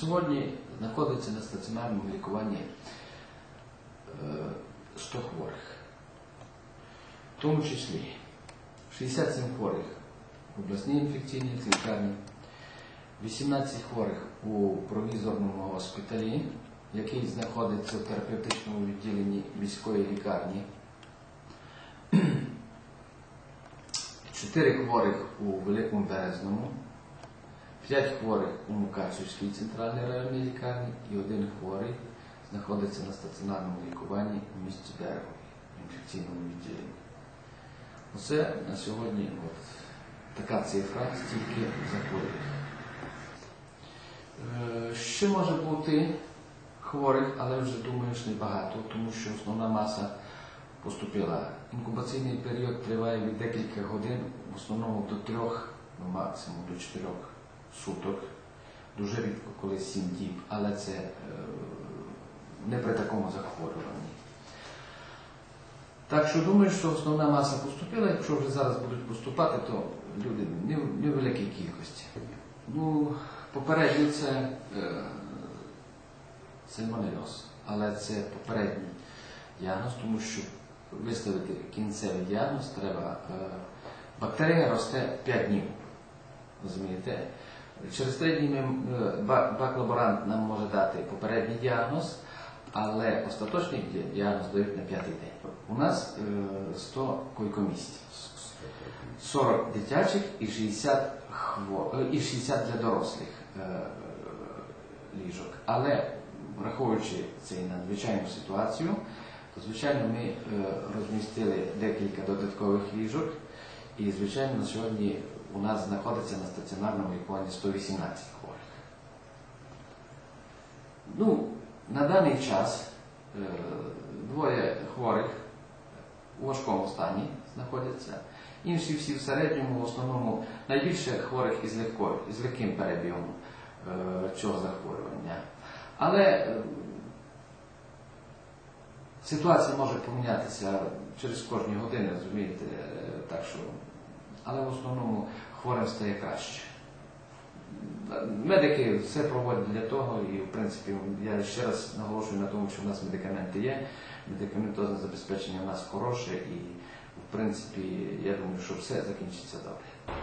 сьогодні знаходиться на стаціонарному лікуванні е, 100 хворих. В тому числі 67 хворих в обласній інфекційній лікарні, 18 хворих у провізорному госпіталі, який знаходиться в терапевтичному відділенні міської лікарні. 4 хворих у Великому Березному, 5 хворих у Мукачівській центральній районній лікарні і один хворий знаходиться на стаціонарному лікуванні в місті Дерево інфекційному відділенні. Оце на сьогодні от, така цифра, стільки захворювань. Е, Ще може бути хворих, але вже думаю, що небагато, тому що основна маса поступила. Інкубаційний період триває від декілька годин, в основному до трьох, ну максимум до чотирьох суток. Дуже рідко, коли сім діб, але це е, не при такому захворюванні. Так що думаю, що основна маса поступила, якщо вже зараз будуть поступати, то люди не в невеликій кількості. Ну, попередньо це е, сальмонельоз, але це попередній діагноз, тому що виставити кінцевий діагноз треба. Е, бактерія росте 5 днів. Розумієте? Через 3 дні ми, е, бак-лаборант нам може дати попередній діагноз, але остаточний діагноз дають на п'ятий день. У нас е, 100 койкомісць. 40 дитячих і 60, хво... е, і 60 для дорослих е, ліжок. Але враховуючи цю надзвичайну ситуацію, то звичайно ми е, розмістили декілька додаткових ліжок, і звичайно сьогодні у нас знаходиться на стаціонарному лікуванні 118 хворих. Ну, на даний час е, двоє хворих у важкому стані знаходяться. Інші всі в середньому, в основному найбільше хворих із, легкою, із легким перебігом е, цього захворювання. Але ситуація може помінятися через кожні години, розумієте, так що, але в основному хворим стає краще. Медики все проводять для того, і в принципі я ще раз наголошую на тому, що в нас медикаменти є, медикаментозне забезпечення в нас хороше, і в принципі я думаю, що все закінчиться добре.